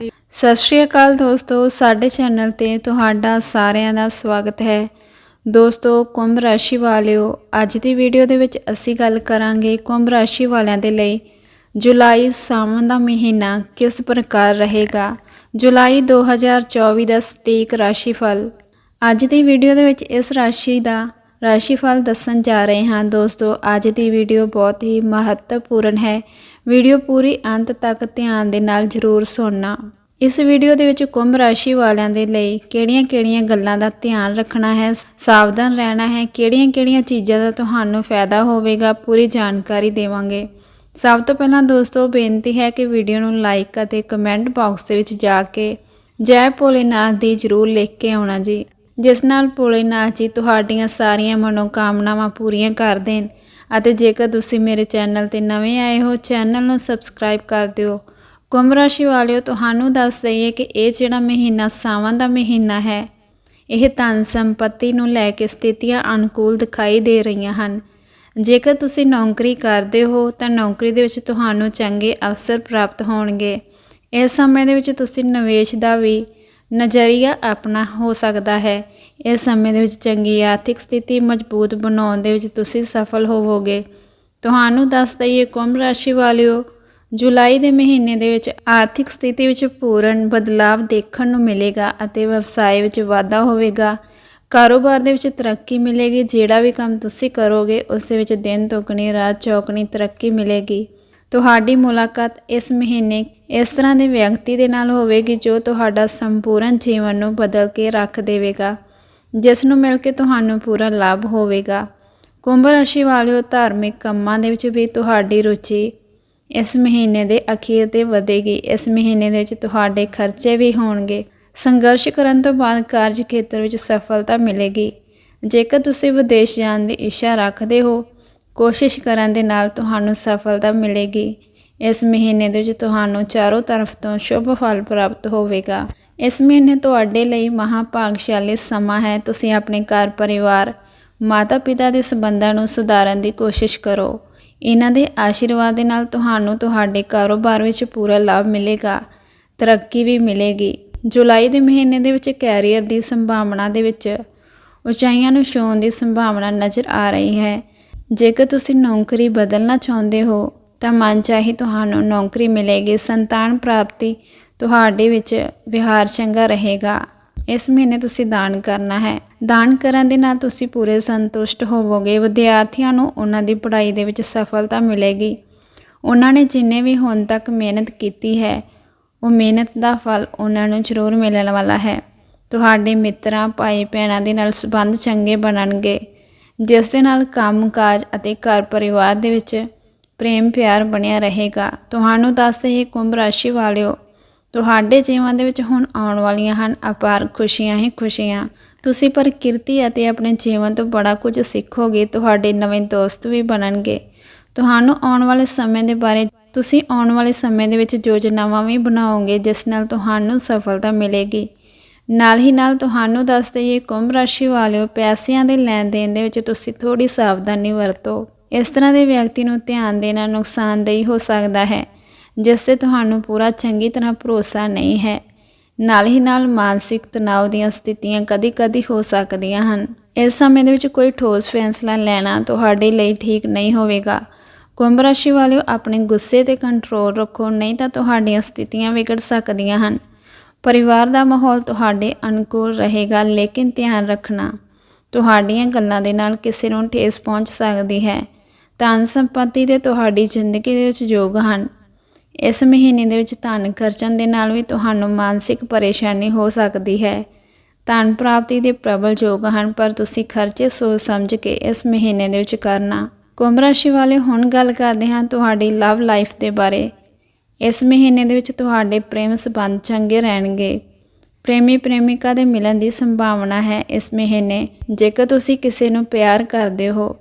ਸਤਿ ਸ਼੍ਰੀ ਅਕਾਲ ਦੋਸਤੋ, ਸਾਡੇ ਚੈਨਲ ਤੇ ਤੁਹਾਡਾ ਸਾਰਿਆਂ ਦਾ ਸਵਾਗਤ ਹੈ। ਦੋਸਤੋ, ਕੁੰਭ ਰਾਸ਼ੀ ਵਾਲਿਓ, ਅੱਜ ਦੀ ਵੀਡੀਓ ਦੇ ਵਿੱਚ ਅਸੀਂ ਗੱਲ ਕਰਾਂਗੇ ਕੁੰਭ ਰਾਸ਼ੀ ਵਾਲਿਆਂ ਦੇ ਲਈ। ਜੁਲਾਈ ਸਾਵਣ ਦਾ ਮਹੀਨਾ ਕਿਸ ਪ੍ਰਕਾਰ ਰਹੇਗਾ? ਜੁਲਾਈ 2024 ਦਾ ਸਟੀਕ ਰਾਸ਼ੀਫਲ। ਅੱਜ ਦੀ ਵੀਡੀਓ ਦੇ ਵਿੱਚ ਇਸ ਰਾਸ਼ੀ ਦਾ ਰਾਸ਼ੀਫਲ ਦੱਸਣ ਜਾ ਰਹੇ ਹਾਂ। ਦੋਸਤੋ, ਅੱਜ ਦੀ ਵੀਡੀਓ ਬਹੁਤ ਹੀ ਮਹੱਤਵਪੂਰਨ ਹੈ। ਵੀਡੀਓ ਪੂਰੀ ਅੰਤ ਤੱਕ ਧਿਆਨ ਦੇ ਨਾਲ ਜ਼ਰੂਰ ਸੁਣਨਾ। ਇਸ ਵੀਡੀਓ ਦੇ ਵਿੱਚ ਕੁੰਭ ਰਾਸ਼ੀ ਵਾਲਿਆਂ ਦੇ ਲਈ ਕਿਹੜੀਆਂ-ਕਿਹੜੀਆਂ ਗੱਲਾਂ ਦਾ ਧਿਆਨ ਰੱਖਣਾ ਹੈ, ਸਾਵਧਾਨ ਰਹਿਣਾ ਹੈ, ਕਿਹੜੀਆਂ-ਕਿਹੜੀਆਂ ਚੀਜ਼ਾਂ ਦਾ ਤੁਹਾਨੂੰ ਫਾਇਦਾ ਹੋਵੇਗਾ, ਪੂਰੀ ਜਾਣਕਾਰੀ ਦੇਵਾਂਗੇ। ਸਭ ਤੋਂ ਪਹਿਲਾਂ ਦੋਸਤੋ, ਬੇਨਤੀ ਹੈ ਕਿ ਵੀਡੀਓ ਨੂੰ ਲਾਈਕ ਅਤੇ ਕਮੈਂਟ ਬਾਕਸ ਦੇ ਵਿੱਚ ਜਾ ਕੇ ਜੈ ਭੋਲੇਨਾਥ ਦੀ ਜਰੂਰ ਲਿਖ ਕੇ ਆਉਣਾ ਜੀ। ਜਿਸ ਨਾਲ ਭੋਲੇਨਾਥ ਜੀ ਤੁਹਾਡੀਆਂ ਸਾਰੀਆਂ ਮਨੋਕਾਮਨਾਵਾਂ ਪੂਰੀਆਂ ਕਰ ਦੇਣ। ਅਤੇ ਜੇਕਰ ਤੁਸੀਂ ਮੇਰੇ ਚੈਨਲ ਤੇ ਨਵੇਂ ਆਏ ਹੋ, ਚੈਨਲ ਨੂੰ ਸਬਸਕ੍ਰਾਈਬ ਕਰ ਦਿਓ। ਕੁੰਭ ਰਾਸ਼ੀ ਵਾਲਿਓ, ਤੁਹਾਨੂੰ ਦੱਸ ਦਈਏ ਕਿ ਇਹ ਜਿਹੜਾ ਮਹੀਨਾ ਸਾਵਣ ਦਾ ਮਹੀਨਾ ਹੈ, ਇਹ ਧਨ ਸੰਪਤੀ ਨੂੰ ਲੈ ਕੇ ਸਥਿਤੀਆਂ ਅਨੁਕੂਲ ਦਿਖਾਈ ਦੇ ਰਹੀਆਂ ਹਨ। ਜੇਕਰ ਤੁਸੀਂ ਨੌਕਰੀ ਕਰਦੇ ਹੋ, ਤਾਂ ਨੌਕਰੀ ਦੇ ਵਿੱਚ ਤੁਹਾਨੂੰ ਚੰਗੇ ਅਵਸਰ ਪ੍ਰਾਪਤ ਹੋਣਗੇ। ਇਸ ਸਮੇਂ ਦੇ ਵਿੱਚ ਤੁਸੀਂ ਨਿਵੇਸ਼ ਦਾ ਵੀ ਨਜ਼ਰੀਆ ਆਪਣਾ ਹੋ ਸਕਦਾ ਹੈ। ਇਸ ਸਮੇਂ ਦੇ ਵਿੱਚ ਚੰਗੀ ਆਰਥਿਕ ਸਥਿਤੀ ਮਜ਼ਬੂਤ ਬਣਾਉਣ ਦੇ ਵਿੱਚ ਤੁਸੀਂ ਸਫਲ ਹੋਵੋਗੇ। ਤੁਹਾਨੂੰ ਦੱਸ ਦਈਏ ਕੁੰਭ ਰਾਸ਼ੀ ਵਾਲਿਓ, ਜੁਲਾਈ ਦੇ ਮਹੀਨੇ ਦੇ ਵਿੱਚ ਆਰਥਿਕ ਸਥਿਤੀ ਵਿੱਚ ਪੂਰਨ ਬਦਲਾਵ ਦੇਖਣ ਨੂੰ ਮਿਲੇਗਾ ਅਤੇ ਵਿਵਸਾਏ ਵਿੱਚ ਵਾਧਾ ਹੋਵੇਗਾ। ਕਾਰੋਬਾਰ ਦੇ ਵਿੱਚ ਤਰੱਕੀ ਮਿਲੇਗੀ, ਜਿਹੜਾ ਵੀ ਕੰਮ ਤੁਸੀਂ ਕਰੋਗੇ, ਉਸ ਦੇ ਵਿੱਚ ਦਿਨ ਦੁੱਗਣੀ ਰਾਤ ਚੌਗਣੀ ਤਰੱਕੀ ਮਿਲੇਗੀ। ਤੁਹਾਡੀ ਮੁਲਾਕਾਤ ਇਸ ਮਹੀਨੇ ਇਸ ਤਰ੍ਹਾਂ ਦੇ ਵਿਅਕਤੀ ਦੇ ਨਾਲ ਹੋਵੇਗੀ ਜੋ ਤੁਹਾਡਾ ਸੰਪੂਰਨ ਜੀਵਨ ਨੂੰ ਬਦਲ ਕੇ ਰੱਖ ਦੇਵੇਗਾ, ਜਿਸ ਨੂੰ ਮਿਲ ਕੇ ਤੁਹਾਨੂੰ ਪੂਰਾ ਲਾਭ ਹੋਵੇਗਾ। ਕੁੰਭ ਰਾਸ਼ੀ ਵਾਲਿਓ, ਧਾਰਮਿਕ ਕੰਮਾਂ ਦੇ ਵਿੱਚ ਵੀ ਤੁਹਾਡੀ ਰੁਚੀ ਇਸ ਮਹੀਨੇ ਦੇ ਅਖੀਰ ਤੇ ਵਧੇਗੀ। ਇਸ ਮਹੀਨੇ ਦੇ ਵਿੱਚ ਤੁਹਾਡੇ ਖਰਚੇ ਵੀ ਹੋਣਗੇ। ਸੰਘਰਸ਼ ਕਰਨ ਤੋਂ ਬਾਅਦ ਕਾਰਜ ਖੇਤਰ ਵਿੱਚ ਸਫਲਤਾ ਮਿਲੇਗੀ। ਜੇਕਰ ਤੁਸੀਂ ਵਿਦੇਸ਼ ਜਾਣ ਦੀ ਇੱਛਾ ਰੱਖਦੇ ਹੋ ਕੋਸ਼ਿਸ਼ ਕਰਨ ਦੇ ਨਾਲ ਤੁਹਾਨੂੰ ਸਫਲਤਾ ਮਿਲੇਗੀ। ਇਸ ਮਹੀਨੇ ਦੇ ਵਿੱਚ ਤੁਹਾਨੂੰ ਚਾਰੋਂ ਤਰਫ ਤੋਂ ਸ਼ੁਭ ਫਲ ਪ੍ਰਾਪਤ ਹੋਵੇਗਾ। ਇਸ ਮਹੀਨੇ ਤੁਹਾਡੇ ਲਈ ਮਹਾਭਾਗਸ਼ਾਲੀ ਸਮਾਂ ਹੈ। ਤੁਸੀਂ ਆਪਣੇ ਘਰ, ਪਰਿਵਾਰ, ਮਾਤਾ-ਪਿਤਾ ਦੇ ਸਬੰਧਾਂ ਨੂੰ ਸੁਧਾਰਨ ਦੀ ਕੋਸ਼ਿਸ਼ ਕਰੋ। ਇਹਨਾਂ ਦੇ ਆਸ਼ੀਰਵਾਦ ਦੇ ਨਾਲ ਤੁਹਾਨੂੰ ਤੁਹਾਡੇ ਕਾਰੋਬਾਰ ਵਿੱਚ ਪੂਰਾ ਲਾਭ ਮਿਲੇਗਾ। ਤਰੱਕੀ ਵੀ ਮਿਲੇਗੀ। ਜੁਲਾਈ ਦੇ ਮਹੀਨੇ ਦੇ ਵਿੱਚ ਕੈਰੀਅਰ ਦੀ ਸੰਭਾਵਨਾ ਦੇ ਵਿੱਚ ਉਚਾਈਆਂ ਨੂੰ ਛੂਹਣ ਦੀ ਸੰਭਾਵਨਾ ਨਜ਼ਰ ਆ ਰਹੀ ਹੈ। ਜੇਕਰ ਤੁਸੀਂ ਨੌਕਰੀ ਬਦਲਣਾ ਚਾਹੁੰਦੇ ਹੋ, ਤਾਂ ਮਨ ਚਾਹੀ ਤੁਹਾਨੂੰ ਨੌਕਰੀ ਮਿਲੇਗੀ, ਸੰਤਾਨ ਪ੍ਰਾਪਤੀ ਤੁਹਾਡੇ ਵਿੱਚ ਵਿਹਾਰ ਚੰਗਾ ਰਹੇਗਾ। ਇਸ ਮਹੀਨੇ ਤੁਸੀਂ ਦਾਨ ਕਰਨਾ ਹੈ। ਦਾਨ ਕਰਨ ਦੇ ਨਾਲ ਤੁਸੀਂ ਪੂਰੇ ਸੰਤੁਸ਼ਟ ਹੋਵੋਗੇ। ਵਿਦਿਆਰਥੀਆਂ ਨੂੰ ਉਹਨਾਂ ਦੀ ਪੜ੍ਹਾਈ ਦੇ ਵਿੱਚ ਸਫਲਤਾ ਮਿਲੇਗੀ। ਉਹਨਾਂ ਨੇ ਜਿੰਨੇ ਵੀ ਹੁਣ ਤੱਕ ਮਿਹਨਤ ਕੀਤੀ ਹੈ, ਉਹ ਮਿਹਨਤ ਦਾ ਫਲ ਉਹਨਾਂ ਨੂੰ ਜ਼ਰੂਰ ਮਿਲਣ ਵਾਲਾ ਹੈ। ਤੁਹਾਡੇ ਮਿੱਤਰਾਂ ਭਾਈ ਭੈਣਾਂ ਦੇ ਨਾਲ ਸਬੰਧ ਚੰਗੇ ਬਣਨਗੇ। ਜਿਸ ਦੇ ਨਾਲ ਕੰਮਕਾਜ ਅਤੇ ਘਰ ਪਰਿਵਾਰ ਦੇ ਵਿੱਚ ਪ੍ਰੇਮ ਪਿਆਰ ਬਣਿਆ ਰਹੇਗਾ। ਤੁਹਾਨੂੰ ਦੱਸ ਇਹ ਕੁੰਭ ਰਾਸ਼ੀ ਵਾਲਿਓ, ਤੁਹਾਡੇ ਜੀਵਨ ਦੇ ਵਿੱਚ ਹੁਣ ਆਉਣ ਵਾਲੀਆਂ ਹਨ ਅਪਾਰ ਖੁਸ਼ੀਆਂ ਹੀ ਖੁਸ਼ੀਆਂ। ਤੁਸੀਂ ਪ੍ਰਕਿਰਤੀ ਅਤੇ ਆਪਣੇ ਜੀਵਨ ਤੋਂ ਬੜਾ ਕੁਝ ਸਿੱਖੋਗੇ, ਤੁਹਾਡੇ ਨਵੇਂ ਦੋਸਤ ਵੀ ਬਣਨਗੇ। ਤੁਹਾਨੂੰ ਆਉਣ ਵਾਲੇ ਸਮੇਂ ਦੇ ਬਾਰੇ, ਤੁਸੀਂ ਆਉਣ ਵਾਲੇ ਸਮੇਂ ਦੇ ਵਿੱਚ ਯੋਜਨਾਵਾਂ ਵੀ ਬਣਾਓਗੇ, ਜਿਸ ਨਾਲ ਤੁਹਾਨੂੰ ਸਫਲਤਾ ਮਿਲੇਗੀ। ਨਾਲ ਹੀ ਨਾਲ ਤੁਹਾਨੂੰ ਦੱਸ ਦਈਏ, ਕੁੰਭ ਰਾਸ਼ੀ ਵਾਲਿਓ, ਪੈਸਿਆਂ ਦੇ ਲੈਣ ਦੇਣ ਦੇ ਵਿੱਚ ਤੁਸੀਂ ਥੋੜੀ ਸਾਵਧਾਨੀ ਵਰਤੋ। ਇਸ ਤਰ੍ਹਾਂ ਦੇ ਵਿਅਕਤੀ ਨੂੰ ਧਿਆਨ ਦੇਣਾ ਨੁਕਸਾਨਦੇਹ ਹੋ ਸਕਦਾ ਹੈ, ਜਿਸ ਤੇ ਤੁਹਾਨੂੰ ਪੂਰਾ ਚੰਗੀ ਤਰ੍ਹਾਂ ਭਰੋਸਾ ਨਹੀਂ ਹੈ। ਨਾਲ ਹੀ ਨਾਲ ਮਾਨਸਿਕ ਤਣਾਅ ਦੀਆਂ ਸਥਿਤੀਆਂ ਕਦੀ-ਕਦੀ ਹੋ ਸਕਦੀਆਂ ਹਨ। ਇਸ ਸਮੇਂ ਦੇ ਵਿੱਚ ਕੋਈ ਠੋਸ ਫੈਸਲਾ ਲੈਣਾ ਤੁਹਾਡੇ ਲਈ ਠੀਕ ਨਹੀਂ ਹੋਵੇਗਾ। ਕੁੰਭ ਰਾਸ਼ੀ ਵਾਲਿਓ, ਆਪਣੇ ਗੁੱਸੇ ਤੇ ਕੰਟਰੋਲ ਰੱਖੋ, ਨਹੀਂ ਤਾਂ ਤੁਹਾਡੀਆਂ ਸਥਿਤੀਆਂ ਵਿਗੜ ਸਕਦੀਆਂ ਹਨ। ਪਰਿਵਾਰ ਦਾ ਮਾਹੌਲ ਤੁਹਾਡੇ ਅਨੁਕੂਲ ਰਹੇਗਾ, ਲੇਕਿਨ ਧਿਆਨ ਰੱਖਣਾ, ਤੁਹਾਡੀਆਂ ਗੱਲਾਂ ਦੇ ਨਾਲ ਕਿਸੇ ਨੂੰ ਠੇਸ ਪਹੁੰਚ ਸਕਦੀ ਹੈ। ਧਨ ਸੰਪਤੀ ਦੇ ਤੁਹਾਡੀ ਜ਼ਿੰਦਗੀ ਦੇ ਵਿੱਚ ਯੋਗ ਹਨ। ਇਸ ਮਹੀਨੇ ਦੇ ਵਿੱਚ ਧਨ ਖਰਚਣ ਦੇ ਨਾਲ ਵੀ ਤੁਹਾਨੂੰ ਮਾਨਸਿਕ ਪਰੇਸ਼ਾਨੀ ਹੋ ਸਕਦੀ ਹੈ। ਧਨ ਪ੍ਰਾਪਤੀ ਦੇ ਪ੍ਰਬਲ ਯੋਗ ਹਨ, ਪਰ ਤੁਸੀਂ ਖਰਚੇ ਸੋਚ ਸਮਝ ਕੇ ਇਸ ਮਹੀਨੇ ਦੇ ਵਿੱਚ ਕਰਨਾ। ਕੁੰਭ ਰਾਸ਼ੀ ਵਾਲੇ ਹੁਣ ਗੱਲ ਕਰਦੇ ਹਾਂ ਤੁਹਾਡੀ ਲਵ ਲਾਈਫ ਦੇ ਬਾਰੇ। ਇਸ ਮਹੀਨੇ ਦੇ ਵਿੱਚ ਤੁਹਾਡੇ ਪ੍ਰੇਮ ਸਬੰਧ ਚੰਗੇ ਰਹਿਣਗੇ। ਪ੍ਰੇਮੀ ਪ੍ਰੇਮਿਕਾ ਦੇ ਮਿਲਣ ਦੀ ਸੰਭਾਵਨਾ ਹੈ ਇਸ ਮਹੀਨੇ। ਜੇਕਰ ਤੁਸੀਂ ਕਿਸੇ ਨੂੰ ਪਿਆਰ ਕਰਦੇ ਹੋ,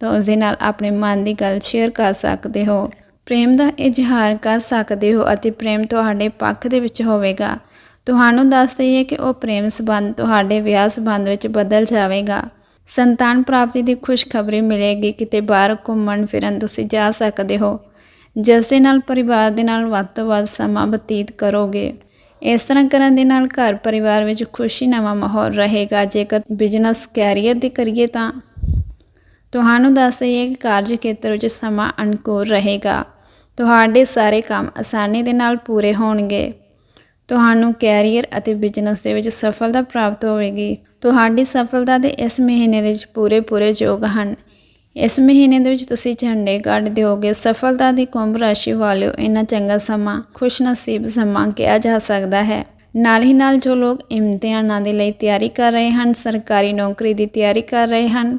ਤਾਂ ਉਸ ਦੇ ਨਾਲ ਆਪਣੇ ਮਨ ਦੀ ਗੱਲ ਸ਼ੇਅਰ ਕਰ ਸਕਦੇ ਹੋ। ਪ੍ਰੇਮ ਦਾ ਇਜ਼ਹਾਰ ਕਰ ਸਕਦੇ ਹੋ ਅਤੇ ਪ੍ਰੇਮ ਤੁਹਾਡੇ ਪੱਖ ਦੇ ਵਿੱਚ ਹੋਵੇਗਾ। ਤੁਹਾਨੂੰ ਦੱਸ ਦਈਏ ਕਿ ਉਹ ਪ੍ਰੇਮ ਸੰਬੰਧ, ਤੁਹਾਡੇ ਵਿਆਹ ਸੰਬੰਧ ਵਿੱਚ ਬਦਲ ਜਾਵੇਗਾ। ਸੰਤਾਨ ਪ੍ਰਾਪਤੀ ਦੀ ਖੁਸ਼ਖਬਰੀ ਮਿਲੇਗੀ। ਕਿਤੇ ਬਾਹਰ ਘੁੰਮਣ ਫਿਰਨ ਤੁਸੀਂ ਜਾ ਸਕਦੇ ਹੋ। ਜਿਸ ਦੇ ਨਾਲ ਪਰਿਵਾਰ ਦੇ ਨਾਲ ਵੱਧ ਤੋਂ ਵੱਧ ਸਮਾਂ ਬਤੀਤ ਕਰੋਗੇ, ਇਸ ਤਰ੍ਹਾਂ ਕਰਨ ਦੇ ਨਾਲ ਘਰ ਪਰਿਵਾਰ ਵਿੱਚ ਖੁਸ਼ੀ ਨਵਾਂ ਮਾਹੌਲ ਰਹੇਗਾ। ਜੇਕਰ ਬਿਜ਼ਨਸ ਕੈਰੀਅਰ ਦੀ ਕਰੀਏ ਤਾਂ ਤੁਹਾਨੂੰ ਦੱਸ ਦਈਏ ਕਿ ਕਾਰਜ ਖੇਤਰ ਵਿੱਚ ਸਮਾਂ ਅਨੁਕੂਲ ਰਹੇਗਾ। ਤੁਹਾਡੇ ਸਾਰੇ ਕੰਮ ਆਸਾਨੀ ਦੇ ਨਾਲ ਪੂਰੇ ਹੋਣਗੇ। ਤੁਹਾਨੂੰ ਕੈਰੀਅਰ ਅਤੇ ਬਿਜ਼ਨਸ ਦੇ ਵਿੱਚ ਸਫਲਤਾ ਪ੍ਰਾਪਤ ਹੋਵੇਗੀ। ਤੁਹਾਡੀ ਸਫਲਤਾ ਦੇ ਇਸ ਮਹੀਨੇ ਵਿੱਚ ਪੂਰੇ ਪੂਰੇ ਯੋਗ ਹਨ। ਇਸ ਮਹੀਨੇ ਦੇ ਵਿੱਚ ਤੁਸੀਂ ਝੰਡੇ ਕੱਢ ਦਿਓਗੇ ਸਫਲਤਾ ਦੀ ਕੁੰਭ ਰਾਸ਼ੀ ਵਾਲਿਓ, ਇੰਨਾ ਚੰਗਾ ਸਮਾਂ, ਖੁਸ਼ਨਸੀਬ ਸਮਾਂ ਕਿਹਾ ਜਾ ਸਕਦਾ ਹੈ। ਨਾਲ ਹੀ ਨਾਲ ਜੋ ਲੋਕ ਇਮਤਿਹਾਨਾਂ ਦੇ ਲਈ ਤਿਆਰੀ ਕਰ ਰਹੇ ਹਨ, ਸਰਕਾਰੀ ਨੌਕਰੀ ਦੀ ਤਿਆਰੀ ਕਰ ਰਹੇ ਹਨ,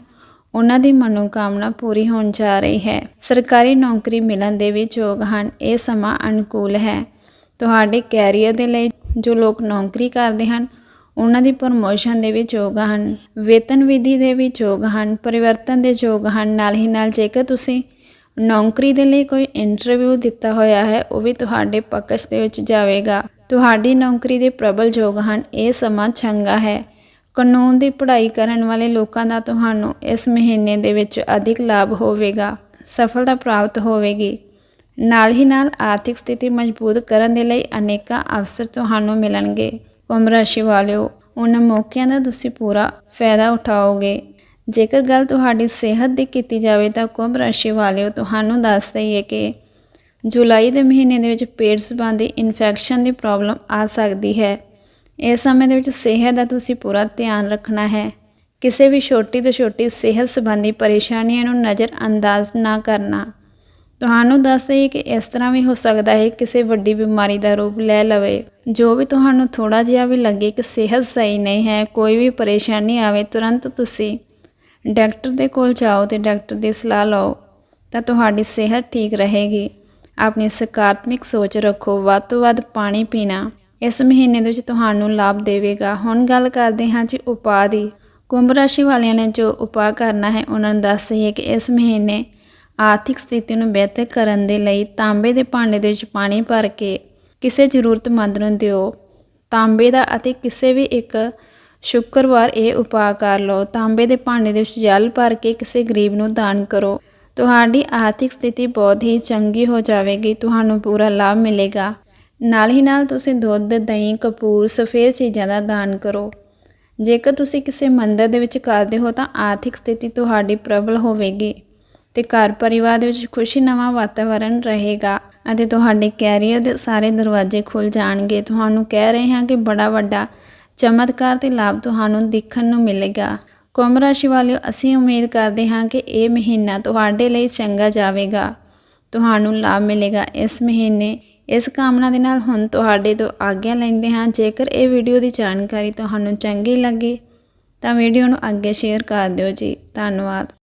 ਉਹਨਾਂ ਦੀ ਮਨੋਕਾਮਨਾ ਪੂਰੀ ਹੋਣ ਜਾ ਰਹੀ ਹੈ। ਸਰਕਾਰੀ ਨੌਕਰੀ ਮਿਲਣ ਦੇ ਵੀ ਯੋਗ ਹਨ, ਇਹ ਸਮਾਂ ਅਨੁਕੂਲ ਹੈ। ਤੁਹਾਡੇ ਕੈਰੀਅਰ ਦੇ ਲਈ ਜੋ ਲੋਕ ਨੌਕਰੀ ਕਰਦੇ ਹਨ ਉਹਨਾਂ ਦੀ ਪ੍ਰਮੋਸ਼ਨ ਦੇ ਵੀ ਯੋਗ ਹਨ, ਵੇਤਨ ਵਿਧੀ ਦੇ ਵੀ ਯੋਗ ਹਨ, ਪਰਿਵਰਤਨ ਦੇ ਯੋਗ ਹਨ। ਨਾਲ ਹੀ ਨਾਲ ਜੇਕਰ ਤੁਸੀਂ ਨੌਕਰੀ ਦੇ ਲਈ ਕੋਈ ਇੰਟਰਵਿਊ ਦਿੱਤਾ ਹੋਇਆ ਹੈ, ਉਹ ਵੀ ਤੁਹਾਡੇ ਪਕਸ਼ ਦੇ ਵਿੱਚ ਜਾਵੇਗਾ। ਤੁਹਾਡੀ ਨੌਕਰੀ ਦੇ ਪ੍ਰਬਲ ਯੋਗ ਹਨ, ਇਹ ਸਮਾਂ ਚੰਗਾ ਹੈ। ਕਾਨੂੰਨ ਦੀ ਪੜ੍ਹਾਈ ਕਰਨ ਵਾਲੇ ਲੋਕਾਂ ਦਾ ਤੁਹਾਨੂੰ ਇਸ ਮਹੀਨੇ ਦੇ ਵਿੱਚ ਅਧਿਕ ਲਾਭ ਹੋਵੇਗਾ, ਸਫਲਤਾ ਪ੍ਰਾਪਤ ਹੋਵੇਗੀ। ਨਾਲ ਹੀ ਨਾਲ ਆਰਥਿਕ ਸਥਿਤੀ ਮਜ਼ਬੂਤ ਕਰਨ ਦੇ ਲਈ ਅਨੇਕਾਂ ਅਵਸਰ ਤੁਹਾਨੂੰ ਮਿਲਣਗੇ। ਕੁੰਭ ਰਾਸ਼ੀ ਵਾਲਿਓ ਉਹਨਾਂ ਮੌਕਿਆਂ ਦਾ ਤੁਸੀਂ ਪੂਰਾ ਫਾਇਦਾ ਉਠਾਓਗੇ। ਜੇਕਰ ਗੱਲ ਤੁਹਾਡੀ ਸਿਹਤ ਦੀ ਕੀਤੀ ਜਾਵੇ ਤਾਂ ਕੁੰਭ ਰਾਸ਼ੀ ਵਾਲਿਓ ਤੁਹਾਨੂੰ ਦੱਸ ਦਈਏ ਕਿ ਜੁਲਾਈ ਦੇ ਮਹੀਨੇ ਦੇ ਵਿੱਚ ਪੇਟ ਸੰਬੰਧੀ ਇਨਫੈਕਸ਼ਨ ਦੀ ਪ੍ਰੋਬਲਮ ਆ ਸਕਦੀ ਹੈ। ਇਸ ਸਮੇਂ ਦੇ ਵਿੱਚ ਸਿਹਤ ਦਾ ਤੁਸੀਂ ਪੂਰਾ ਧਿਆਨ ਰੱਖਣਾ ਹੈ। ਕਿਸੇ ਵੀ ਛੋਟੀ ਤੋਂ ਛੋਟੀ ਸਿਹਤ ਸੰਬੰਧੀ ਪਰੇਸ਼ਾਨੀਆਂ ਨੂੰ ਨਜ਼ਰ ਅੰਦਾਜ਼ ਨਾ ਕਰਨਾ। ਤੁਹਾਨੂੰ ਦੱਸ ਦਈਏ ਕਿ ਇਸ ਤਰ੍ਹਾਂ ਵੀ ਹੋ ਸਕਦਾ ਹੈ ਕਿਸੇ ਵੱਡੀ ਬਿਮਾਰੀ ਦਾ ਰੂਪ ਲੈ ਲਵੇ। ਜੋ ਵੀ ਤੁਹਾਨੂੰ ਥੋੜਾ ਜਿਹਾ ਵੀ ਲੱਗੇ ਕਿ ਸਿਹਤ ਸਹੀ ਨਹੀਂ ਹੈ, ਕੋਈ ਵੀ ਪਰੇਸ਼ਾਨੀ ਆਵੇ, ਤੁਰੰਤ ਤੁਸੀਂ ਡਾਕਟਰ ਦੇ ਕੋਲ ਜਾਓ ਤੇ ਡਾਕਟਰ ਦੀ ਸਲਾਹ ਲਓ ਤਾਂ ਤੁਹਾਡੀ ਸਿਹਤ ਠੀਕ ਰਹੇਗੀ। ਆਪਣੀ ਸਕਾਰਾਤਮਕ ਸੋਚ ਰੱਖੋ, ਵੱਧ ਤੋਂ ਵੱਧ ਪਾਣੀ ਪੀਣਾ। ਇਸ ਮਹੀਨੇ ਦੇ ਵਿੱਚ ਤੁਹਾਨੂੰ ਲਾਭ ਦੇਵੇਗਾ। ਹੁਣ ਗੱਲ ਕਰਦੇ ਹਾਂ ਜੀ ਉਪਾਅ ਦੀ। ਕੁੰਭ ਰਾਸ਼ੀ ਵਾਲਿਆਂ ਨੇ ਜੋ ਉਪਾਅ ਕਰਨਾ ਹੈ, ਉਹਨਾਂ ਨੂੰ ਦੱਸ ਦਈਏ ਕਿ ਇਸ ਮਹੀਨੇ ਆਰਥਿਕ ਸਥਿਤੀ ਨੂੰ ਬਿਹਤਰ ਕਰਨ ਦੇ ਲਈ ਤਾਂਬੇ ਦੇ ਭਾਂਡੇ ਦੇ ਵਿੱਚ ਪਾਣੀ ਭਰ ਕੇ ਕਿਸੇ ਜ਼ਰੂਰਤਮੰਦ ਨੂੰ ਦਿਓ। ਤਾਂਬੇ ਦਾ ਅਤੇ ਕਿਸੇ ਵੀ ਇੱਕ ਸ਼ੁੱਕਰਵਾਰ ਇਹ ਉਪਾਅ ਕਰ ਲਓ। ਤਾਂਬੇ ਦੇ ਭਾਂਡੇ ਦੇ ਵਿੱਚ ਜਲ ਭਰ ਕੇ ਕਿਸੇ ਗਰੀਬ ਨੂੰ ਦਾਨ ਕਰੋ। ਤੁਹਾਡੀ ਆਰਥਿਕ ਸਥਿਤੀ ਬਹੁਤ ਹੀ ਚੰਗੀ ਹੋ ਜਾਵੇਗੀ। ਤੁਹਾਨੂੰ ਪੂਰਾ ਲਾਭ ਮਿਲੇਗਾ। ਨਾਲ ਹੀ ਨਾਲ ਤੁਸੀਂ ਦੁੱਧ, ਦਹੀਂ, ਕਪੂਰ, ਸਫੇਦ ਚੀਜ਼ਾਂ ਦਾ ਦਾਨ ਕਰੋ। ਜੇਕਰ ਤੁਸੀਂ ਕਿਸੇ ਮੰਦਰ ਦੇ ਵਿੱਚ ਕਰਦੇ ਹੋ ਤਾਂ ਆਰਥਿਕ ਸਥਿਤੀ ਤੁਹਾਡੀ ਪ੍ਰਬਲ ਹੋਵੇਗੀ। ਤੇ ਘਰ ਪਰਿਵਾਰ ਦੇ ਵਿੱਚ ਖੁਸ਼ੀ ਨਵਾਂ ਵਾਤਾਵਰਣ ਰਹੇਗਾ ਅਤੇ ਤੁਹਾਡੇ ਕੈਰੀਅਰ ਦੇ ਸਾਰੇ ਦਰਵਾਜ਼ੇ ਖੁੱਲ ਜਾਣਗੇ। ਤੁਹਾਨੂੰ ਕਹਿ ਰਹੇ ਹਾਂ ਕਿ ਬੜਾ ਵੱਡਾ, ਚਮਤਕਾਰ ਤੇ ਲਾਭ ਤੁਹਾਨੂੰ ਦੇਖਣ ਨੂੰ ਮਿਲੇਗਾ। ਕੁੰਭ ਰਾਸ਼ੀ ਵਾਲਿਓ, ਅਸੀਂ ਉਮੀਦ ਕਰਦੇ ਹਾਂ ਕਿ ਇਹ ਮਹੀਨਾ ਤੁਹਾਡੇ ਲਈ ਚੰਗਾ ਜਾਵੇਗਾ। ਤੁਹਾਨੂੰ ਲਾਭ ਮਿਲੇਗਾ ਇਸ ਮਹੀਨੇ। ਇਸ ਕਾਮਨਾ ਦੇ ਨਾਲ ਹੁਣ ਤੁਹਾਡੇ ਤੋਂ ਆਗਿਆ ਲੈਂਦੇ ਹਾਂ। ਜੇਕਰ ਇਹ ਵੀਡੀਓ ਦੀ ਜਾਣਕਾਰੀ ਤੁਹਾਨੂੰ ਚੰਗੀ ਲੱਗੇ ਤਾਂ ਵੀਡੀਓ ਨੂੰ ਅੱਗੇ ਸ਼ੇਅਰ ਕਰ ਦਿਓ ਜੀ। ਧੰਨਵਾਦ।